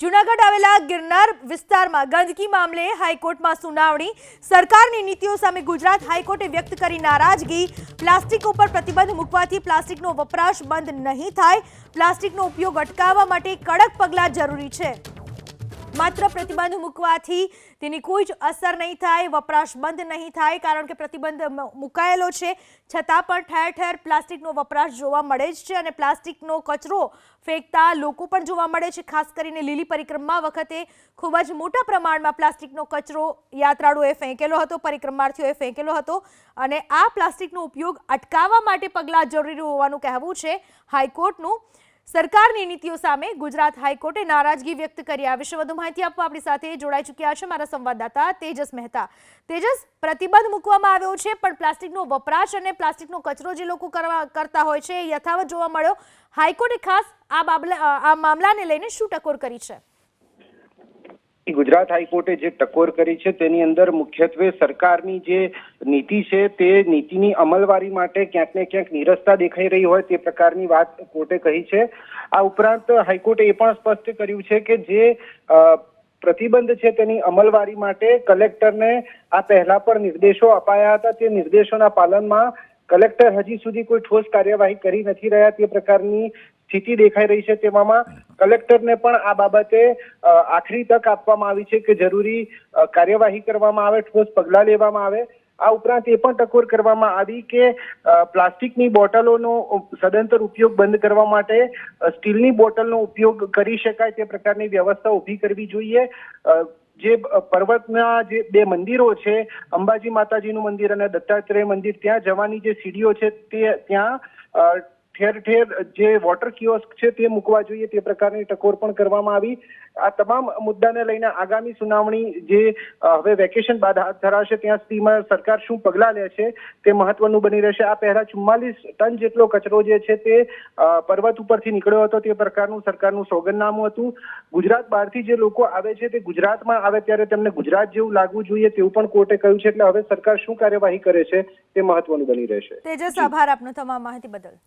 જૂનાગઢ આવેલા ગિરનાર વિસ્તારમાં ગંદકી મામલે હાઈકોર્ટમાં સુનાવણી. સરકારની નીતિઓ સામે ગુજરાત હાઈકોર્ટે વ્યક્ત કરી નારાજગી. પ્લાસ્ટિક ઉપર પ્રતિબંધ મૂકવાથી પ્લાસ્ટિકનો વપરાશ બંધ નહીં થાય. પ્લાસ્ટિકનો ઉપયોગ અટકાવવા માટે કડક પગલાં જરૂરી છે. માત્ર પ્રતિબંધ મૂકવાથી તેની કોઈ જ અસર નહીં થાય, વપરાશ બંધ નહીં થાય, કારણ કે પ્રતિબંધ મુકાયેલો છે. છતાં પણ ઠેર ઠેર પ્લાસ્ટિકનો વપરાશ જોવા મળે જ છે અને પ્લાસ્ટિકનો કચરો ફેંકતા લોકો પણ જોવા મળે છે. ખાસ કરીને લીલી પરિક્રમા વખતે ખૂબ જ મોટા પ્રમાણમાં પ્લાસ્ટિકનો કચરો યાત્રાળુઓએ ફેંકેલો હતો, પરિક્રમાર્થીઓએ ફેંકેલો હતો અને આ પ્લાસ્ટિકનો ઉપયોગ અટકાવવા માટે પગલાં જરૂરી હોવાનું કહેવું છે. હાઈકોર્ટનું સરકારની નીતિઓ સામે ગુજરાત હાઈકોર્ટે નારાજગી વ્યક્ત કરી આ વિશે વધુ માહિતી આપવા આપણી સાથે જોડાઈ ચૂક્યા છે મારા સંવાદદાતા તેજસ મહેતા. તેજસ, પ્રતિબંધ મૂકવામાં આવ્યો છે, પણ પ્લાસ્ટિકનો વપરાશ અને પ્લાસ્ટિકનો કચરો જે લોકો કરવા, કરતા હોય છે એ યથાવત જોવા મળ્યો. હાઈકોર્ટે ખાસ આ બાબલા, આ મામલાને લઈને શું ટકોર કરી છે? ગુજરાત હાઈકોર્ટે જે ટકોર કરી છે તેની અંદર મુખ્યત્વે સરકારની જે નીતિ છે તે નીતિની અમલવારી માટે ક્યાંક ને ક્યાંક નિરસતા દેખાઈ રહી હોય તે પ્રકારની વાત કોર્ટે કહી છે. આ ઉપરાંત હાઈકોર્ટે એ પણ સ્પષ્ટ કર્યું છે કે જે પ્રતિબંધ છે તેની અમલવારી માટે કલેક્ટરને આ પહેલા પણ નિર્દેશો અપાયા હતા. તે નિર્દેશોના પાલનમાં કલેક્ટર હજી સુધી કોઈ ઠોસ કાર્યવાહી કરી નથી રહ્યા તે પ્રકારની સ્થિતિ દેખાઈ રહી છે તેવામાં. કલેક્ટરને પણ આ બાબતે આખરી તક આપવામાં આવી છે કે જરૂરી કાર્યવાહી કરવામાં આવે, ઠોસ પગલાં લેવામાં આવે. આ ઉપરાંત એ પણ ટકોર કરવામાં આવી કે પ્લાસ્ટિકની બોટલોનો સદંતર ઉપયોગ બંધ કરવા માટે સ્ટીલની બોટલનો ઉપયોગ કરી શકાય તે પ્રકારની વ્યવસ્થા ઊભી કરવી જોઈએ. જે પર્વતના જે બે મંદિરો છે, અંબાજી માતાજીનું મંદિર અને દત્તાત્રેય મંદિર, ત્યાં જવાની જે સીડીઓ છે તે ત્યાં ઠેર ઠેર જે વોટર કિયોસ્ક છે તે મૂકવા જોઈએ, તે પ્રકારની ટકોર પણ કરવામાં આવી. આ તમામ મુદ્દાને લઈને આગામી સુનાવણી જે હવે વેકેશન બાદ હાથ ધરાશે, ત્યાં સુધીમાં સરકાર શું પગલાં લે છે તે મહત્વનું બની રહેશે. આ પહેલા ચુમ્માલીસ ટન જેટલો કચરો જે છે તે પર્વત ઉપરથી નીકળ્યો હતો તે પ્રકારનું સરકારનું સોગંદનામું હતું. ગુજરાત બહારથી જે લોકો આવે છે તે ગુજરાતમાં આવે ત્યારે તેમને ગુજરાત જેવું લાગવું જોઈએ તેવું પણ કોર્ટે કહ્યું છે. એટલે હવે સરકાર શું કાર્યવાહી કરે છે તે મહત્વનું બની રહેશે. તેજસ, આભાર આપનો તમામ માહિતી બદલ.